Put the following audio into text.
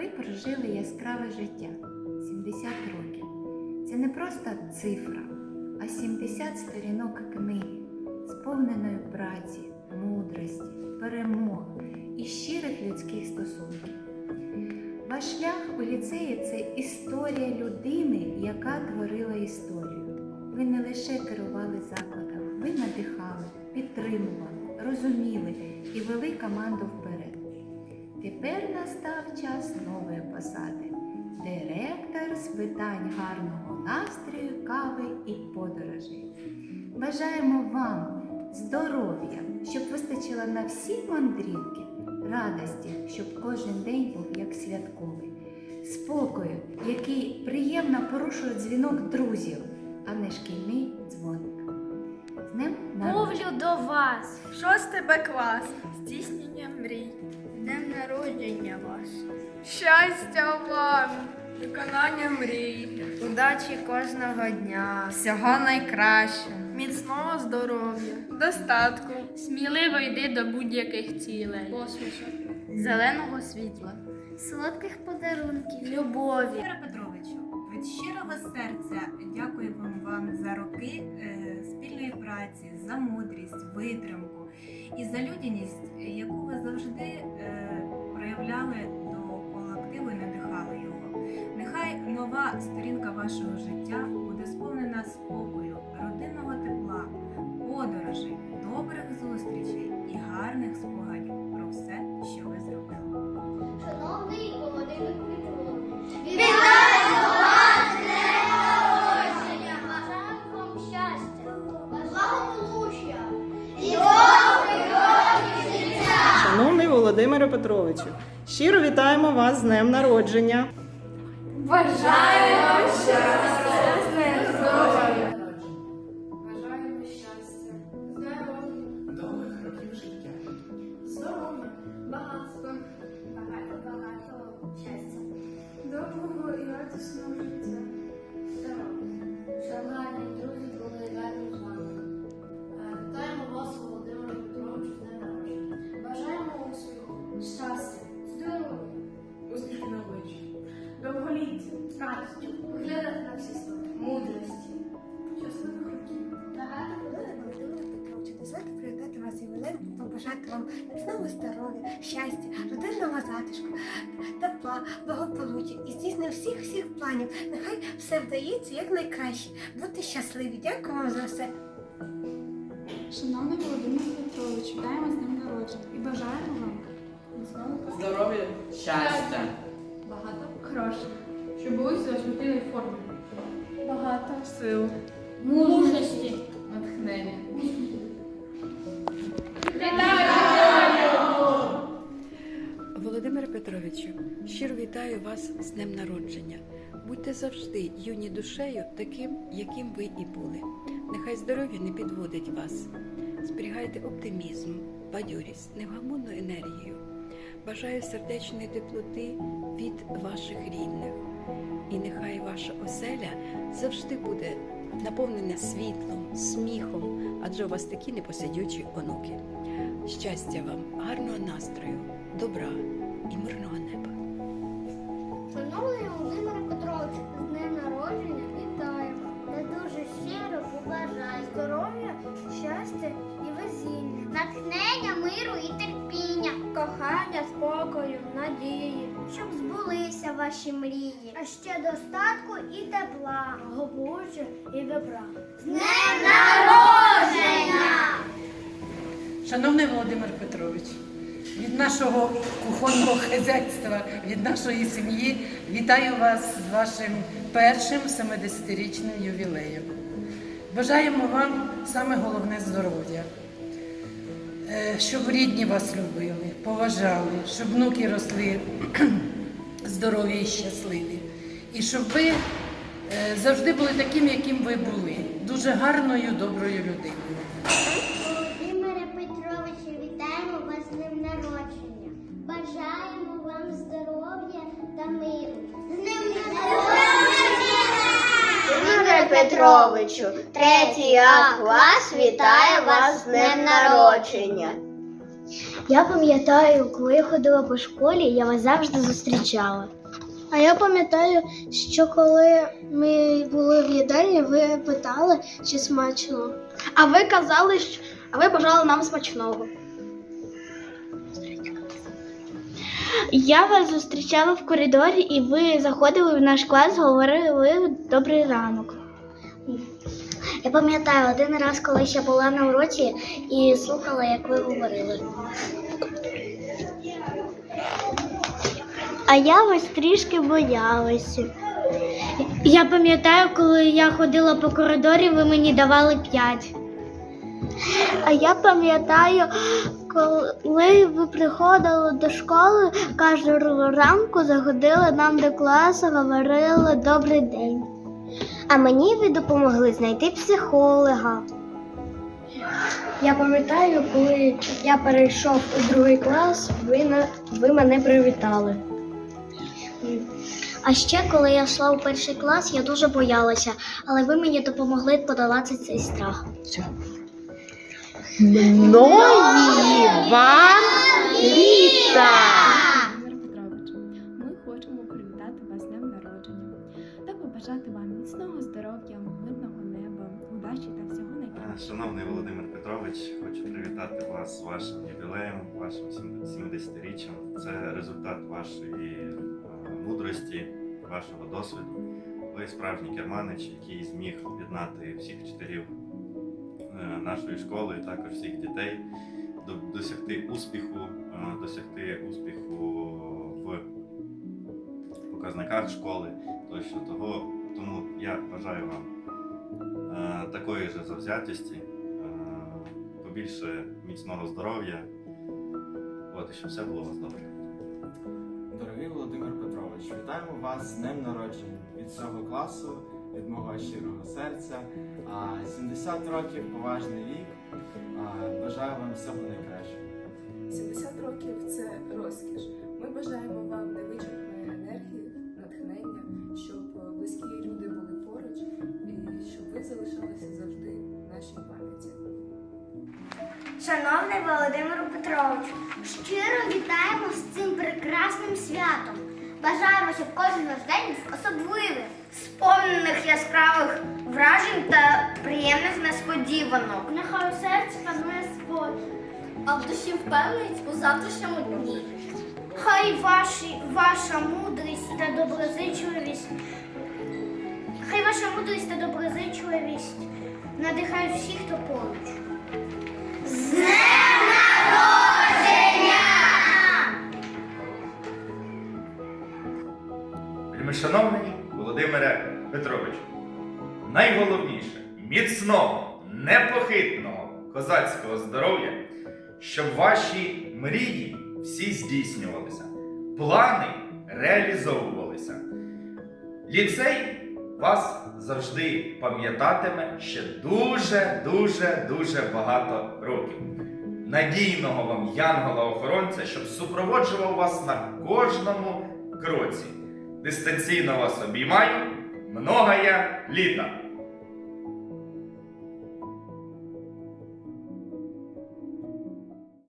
ви прожили яскраве життя 70 років. Це не просто цифра, а 70 сторінок книги, сповненої праці, мудрості, перемог і щирих людських стосунків. Ваш шлях у ліцеї це історія людини, яка творила історію. Ви не лише керували закладом, ви надихали, підтримували, розуміли і вели команду вперед. Тепер настав час нової посади. Директор з питань гарного настрою, кави і подорожей. Бажаємо вам здоров'я, щоб вистачило на всі мандрівки, радості, щоб кожен день був як святковий, спокою, який приємно порушує дзвінок друзів, а не шкільний дзвоник. З народження! Мовлю до вас. Шостий Б клас. Здійснення мрій. Днем народження вас. Щастя вам! Виконання мрій. Удачі кожного дня. Всього найкращого. Міцного здоров'я. Достатку. Сміливо йди до будь-яких цілей. Посмішок. Зеленого світла. Солодких подарунків. Любові. Петровичу, від щирого серця дякуємо вам за роки е, праці, за мудрість, витримку і за людяність, яку ви завжди е, проявляли до колективу і надихали його. Нехай нова сторінка вашого життя буде сповнена спокою, родинного тепла, подорожей, добрих зустрічей і гарних спогадів Шановний Володимире Петровичу, щиро вітаємо вас з днем народження. Бажаємо щастя. Побажати вам міцного здоров'я, щастя, родинного затишку, тепла, благополуччя і здійснення всіх всіх планів. Нехай все вдається якнайкраще. Будьте щасливі. Дякую вам за все. Шановний Володимир Петрович, вітаємо з днем народження і бажаємо вам Здоров'я, щастя. багато грошей, щоб були в спортивній формі. Багато сил, Петровичу, щиро вітаю вас з днем народження. Будьте завжди юні душею, таким, яким ви і були. Нехай здоров'я не підводить вас. Зберігайте оптимізм, бадьорість, невгамонну енергію. Бажаю сердечної теплоти від ваших рідних. І нехай ваша оселя завжди буде наповнена світлом, сміхом, адже у вас такі непосидючі онуки. Щастя вам, гарного настрою, добра і мирного неба. Шановний Володимире Петровичу, з днем народження вітаємо. Та дуже щиро побажаю здоров'я, щастя і везіння, натхнення, миру і терпіння, кохання, спокою, надії, щоб збулися ваші мрії, а ще достатку і тепла, благополуччя і добра. З днем народження! Шановний Володимир Петрович, від нашого кухонного хазяйства, від нашої сім'ї вітаю вас з вашим першим 70-річним ювілеєм. Бажаємо вам саме головне здоров'я, Е, щоб рідні вас любили, поважали, щоб внуки росли здорові і щасливі. І щоб ви е, завжди були таким, яким ви були, дуже гарною, доброю людиною. Володимире Петровичу, вітаємо вас з днем народження. Бажаємо вам здоров'я та миру. З! Петровичу, третій А клас вітає вас з днем народження. Я пам'ятаю, коли я ходила по школі, я вас завжди зустрічала. А я пам'ятаю, що коли ми були в їдальні, ви питали, чи смачно. А ви казали, що а ви бажали нам смачного. Я вас зустрічала в коридорі, і ви заходили в наш клас, говорили добрий ранок. Я пам'ятаю один раз, коли ще була на уроці і слухала, як ви говорили. А я вас трішки боялася. Я пам'ятаю, коли я ходила по коридорі, ви мені давали п'ять. А я пам'ятаю, коли ви приходили до школи, кожного ранку заходили нам до класу, говорили добрий день. А мені ви допомогли знайти психолога. Я пам'ятаю, коли я перейшов у другий клас, ви, на, ви мене привітали. А ще, коли я йшла у перший клас, я дуже боялася, але ви мені допомогли подолати цей страх. Нові вам літа! Ми хочемо привітати вас днем народження та побажати вам міцного здоров'я, мирного неба, удачі та всього найкращого. Шановний Володимир Петрович, хочу привітати вас з вашим ювілеєм, вашим 70-річчям. Це результат вашої е, мудрості, вашого досвіду. Ви справжній керманич, який зміг об'єднати всіх вчителів нашої школи, і також всіх дітей, досягти успіху, е, досягти успіху в показниках школи. Тощо того, тому я бажаю вам е, такої ж завзятості, е, побільше міцного здоров'я. От, і щоб все було у вас добре. Дорогий Володимир вітаємо вас з днем народження від всього класу, від мого щирого серця. 70 років поважний вік. Бажаю вам всього найкращого. 70 років це розкіш. Ми бажаємо вам невичерпної енергії, натхнення, щоб близькі люди були поруч і щоб ви залишалися завжди в нашій пам'яті. Шановний Володимиру Петровичу, щиро вітаємо з цим прекрасним святом. Бажаємо, щоб кожен наш день був особливим, сповнених яскравих вражень та приємних несподіванок. Нехай у серці панує спокій, а в душі впевненість у завтрашньому дні. Хай ваші, ваша мудрість та доброзичливість, хай ваша мудрість та доброзичливість надихають всіх, хто поруч. Вельмишановний Володимире Петровичу, найголовніше міцного, непохитного козацького здоров'я, щоб ваші мрії всі здійснювалися, плани реалізовувалися. Ліцей вас завжди пам'ятатиме ще дуже, дуже, дуже багато років. Надійного вам янгола-охоронця, щоб супроводжував вас на кожному кроці. Дистанційно вас обіймаю. Многое літа!